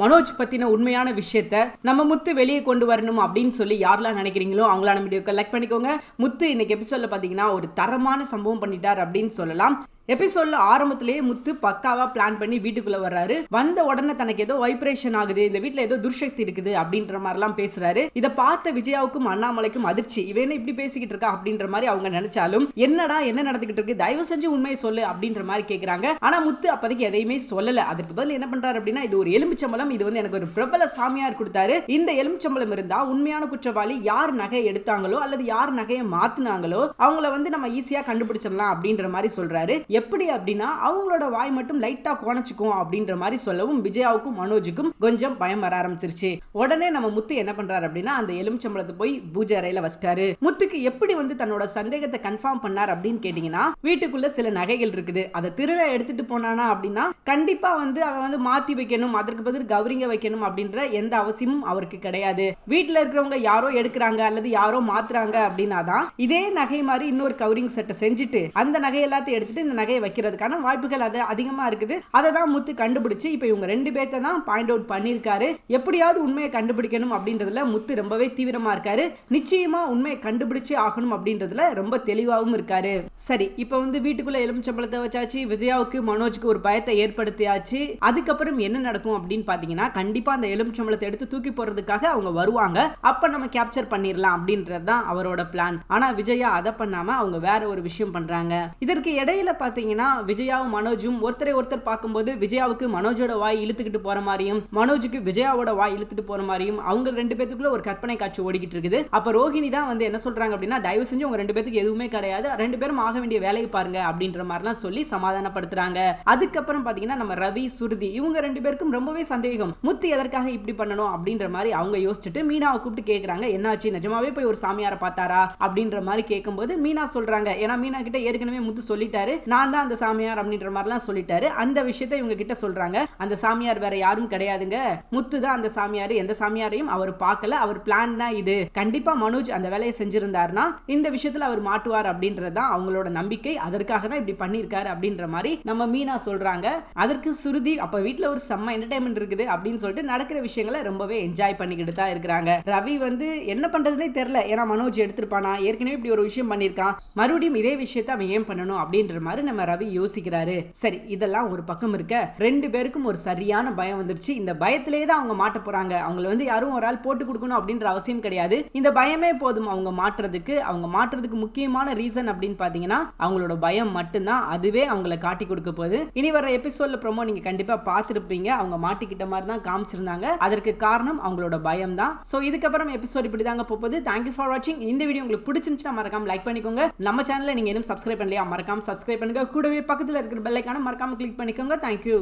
மனோஜ் பத்தின உண்மையான விஷயத்த நம்ம முத்து வெளியே கொண்டு வரணும் அப்படின்னு சொல்லி யாரெல்லாம் நினைக்கிறீங்களோ அவங்களான வீடியோ கலெக்ட் பண்ணிக்கோங்க. முத்து இன்னைக்கு எபிசோட்ல பாத்தீங்கன்னா ஒரு தரமான சம்பவம் பண்ணிட்டார் அப்படின்னு சொல்லலாம். எபிசோட்ல ஆரம்பத்திலேயே முத்து பக்காவா பிளான் பண்ணி வீட்டுக்குள்ள வர்றாரு. வந்த உடனே தனக்கு ஏதோ வைப்ரேஷன் ஆகுது இந்த வீட்ல ஏதோ துர்சக்தி இருக்குது அப்படின்ற எல்லாம் பேசுறாரு. இதை பார்த்த விஜயாவுக்கும் அண்ணாமலைக்கும் அதிர்ச்சி. இவன் இப்படி பேசிக்கிட்டு இருக்கா அப்படின்ற மாதிரி அவங்க நினைச்சாலும் என்னடா என்ன நடந்துகிட்டு இருக்கு? தயவு செஞ்சு உண்மையை சொல்லு அப்படின்ற மாதிரி கேக்குறாங்க. ஆனா முத்து அப்போதைக்கு எதையுமே சொல்லல. அதுக்கு பதில் என்ன பண்றாரு அப்படின்னா இது ஒரு எலுமிச்சம்பளம் இது வந்து எனக்கு ஒரு பிரபல சாமியார் கொடுத்தாரு. இந்த எலுமிச்சம்பளம் இருந்தா உண்மையான குற்றவாளி யார் நகையை எடுத்தாங்களோ அல்லது யார் நகையை மாத்தினாங்களோ அவங்கள வந்து நம்ம ஈஸியா கண்டுபிடிச்சிடலாம் அப்படின்ற மாதிரி சொல்றாரு. எப்படி அப்படின்னா அவங்களோட வாய் மட்டும் லைட்டா கோணச்சுக்கும் அப்படின்ற மாதிரி சொல்லவும் விஜயாவுக்கும் மனோஜுக்கும் கொஞ்சம் பயம் வர ஆரம்பிச்சிருச்சு. உடனே நம்ம முத்து என்ன பண்றாரு அப்படின்னா அந்த எலுமிச்சம்பளத்தை போய் பூஜை அறையில வச்சிட்டாரு. முத்துக்கு எப்படி வந்து தன்னோட சந்தேகத்தை கன்ஃபார்ம் பண்ணார் அப்படின்னு கேட்டீங்கன்னா வீட்டுக்குள்ள சில நகைகள் இருக்குது. அதை திருட எடுத்துட்டு போனானா அப்படின்னா கண்டிப்பா வந்து அவன் வந்து மாத்தி வைக்கணும் அதற்கு பதில் கௌரிங்க வைக்கணும் அப்படின்ற எந்த அவசியமும் அவருக்கு கிடையாது. வீட்டுல இருக்கிறவங்க யாரோ எடுக்கிறாங்க அல்லது யாரோ மாத்துறாங்க அப்படின்னா தான் இதே நகை மாதிரி இன்னொரு கவரிங் செட்டை செஞ்சுட்டு அந்த நகை எல்லாத்தையும் எடுத்துட்டு இந்த நகையை வைக்கிறதுக்கான வாய்ப்புகள் அது அதிகமாக இருக்குது. அதை தான் முத்து கண்டுபிடிச்சு இப்போ இவங்க ரெண்டு பேர்த்த தான் பாயிண்ட் அவுட் பண்ணியிருக்காரு. எப்படியாவது உண்மையை கண்டுபிடிக்கணும் அப்படின்றதுல முத்து ரொம்பவே தீவிரமாக இருக்காரு. நிச்சயமா உண்மையை கண்டுபிடிச்சே ஆகணும் அப்படின்றதுல ரொம்ப தெளிவாகவும் இருக்காரு. சரி இப்போ வந்து வீட்டுக்குள்ள எலுமிச்சம்பளத்தை வச்சாச்சு விஜயாவுக்கு மனோஜுக்கு ஒரு பயத்தை ஏற்படுத்தியாச்சு. அதுக்கப்புறம் என்ன நடக்கும் அப்படின்னு பார்த்தீங்கன்னா கண்டிப்பாக அந்த எலுமிச்சம்பளத்தை எடுத்து தூக்கி போடுறதுக்காக அவங்க வருவாங்க. அப்போ நம்ம கேப்சர் பண்ணிடலாம் அப்படின்றது தான் அவரோட பிளான் ஆனால் விஜயா அதை பண்ணாமல் அவங்க வேற ஒரு விஷயம் பண்ணுறாங்க இதற்கு இடையில பார்த்து பார்த்தீங்கன்னா விஜயாவும் மனோஜும் ஒருத்தரை ஒருத்தர் பார்க்கும்போது விஜயாவுக்கு மனோஜோட வாய் இழுத்துக்கிட்டு போற மாதிரியும் மனோஜுக்கு விஜயாவோட வாய் இழுத்துட்டு போற மாதிரியும் அவங்க ரெண்டு பேத்துக்குள்ள ஒரு கற்பனை காட்சி ஓடிக்கிட்டு இருக்குது. அப்ப ரோஹிணி தான் வந்து என்ன சொல்றாங்க அப்படின்னா தயவு செஞ்சு உங்க ரெண்டு பேத்துக்கு எதுவுமே கிடையாது. ரெண்டு பேரும் ஆக வேண்டிய வேலையை பாருங்க. அப்படின்ற மாதிரிலாம் சொல்லி சமாதானப்படுத்துறாங்க. அதுக்கப்புறம் பாத்தீங்கன்னா நம்ம ரவி சுருதி இவங்க ரெண்டு பேருக்கும் ரொம்பவே சந்தேகம். முத்து எதற்காக இப்படி பண்ணணும் அப்படின்ற மாதிரி அவங்க யோசிச்சுட்டு மீனாவை கூப்பிட்டு கேக்குறாங்க. என்னாச்சு? நிஜமாவே போய் ஒரு சாமியாரை பார்த்தாரா? அப்படின்ற மாதிரி கேட்கும்போது மீனா சொல்றாங்க. ஏன்னா மீனா கிட்ட ஏற்கனவே முத்து சொல்லிட்டாரு. நான் தான் அந்த சாமியார் அப்படின்ற மாதிரிலாம் சொல்லிட்டாரு. அந்த விஷயத்த இவங்க கிட்ட சொல்றாங்க. அந்த சாமியார் வேற யாரும் கிடையாதுங்க. முத்து தான் அந்த சாமியார். எந்த சாமியாரையும் அவர் பார்க்கல. அவர் பிளான் தான் இது. கண்டிப்பா மனோஜ் அந்த வேலையை செஞ்சிருந்தாருன்னா இந்த விஷயத்துல அவர் மாட்டுவார் அப்படின்றது தான் அவங்களோட நம்பிக்கை. அதற்காக தான் இப்படி பண்ணியிருக்காரு அப்படின்ற மாதிரி நம்ம மீனா சொல்றாங்க. அதற்கு சுருதி அப்ப வீட்ல ஒரு செம்ம என்டர்டைன்மெண்ட் இருக்குது அப்படின்னு சொல்லிட்டு நடக்கிற விஷயங்களை ரொம்பவே என்ஜாய் பண்ணிக்கிட்டு தான் இருக்கிறாங்க. ரவி வந்து என்ன பண்றதுனே தெரியல. ஏன்னா மனோஜ் எடுத்திருப்பானா? ஏற்கனவே இப்படி ஒரு விஷயம் பண்ணியிருக்கான். மறுபடியும் இதே விஷயத்த அவன் ஏன் பண்ணணும்? அப்படின்ற மாதிரி நம்ம ரவி யோசிக்கிறாரு. சரி இதெல்லாம் ஒரு பக்கம் இருக்க. ரெண்டு பேருக்கும் ஒரு சரியான பயம் வந்துருச்சு. இந்த பயத்திலே தான் அவங்க மாட்ட போறாங்க. அவங்கள வந்து யாரும் ஒரு ஆள் போட்டு கொடுக்கணும் அப்படின்ற அவசியம் கிடையாது. இந்த பயமே போதும் அவங்க மாற்றுறதுக்கு அவங்க மாற்றுறதுக்கு முக்கியமான ரீசன் அப்படின்னு பாத்தீங்கன்னா அவங்களோட பயம் மட்டும்தான். அதுவே அவங்கள காட்டி கொடுக்க போகுது. இனி வர எபிசோட்ல ப்ரோமோ நீங்க கண்டிப்பா பார்த்துருப்பீங்க. அவங்க மாட்டிக்கிட்ட மாதிரி தான் காமிச்சிருந்தாங்க. அதற்கு காரணம் அவங்களோட பயம் தான் ஸோ இதுக்கப்புறம் எபிசோட் இப்படி தாங்க போகுது தேங்க்யூ ஃபார் வாட்சிங் இந்த வீடியோ உங்களுக்கு பிடிச்சிருந்துச்சுன்னா மறக்காம லைக் பண்ணிக்கோங்க. நம்ம சேனலில் நீங்க இன்னும் சப்ஸ்கிரைப் பண்ணலையா? மறக்காம சப்ஸ்கிரைப் பண்ணுங்க. கூடவே பக்கத்தில் இருக்கிற பெல்லைக்கான மறக்காமல் கிளிக் பண்ணிக்கோங்க. தேங்க்யூ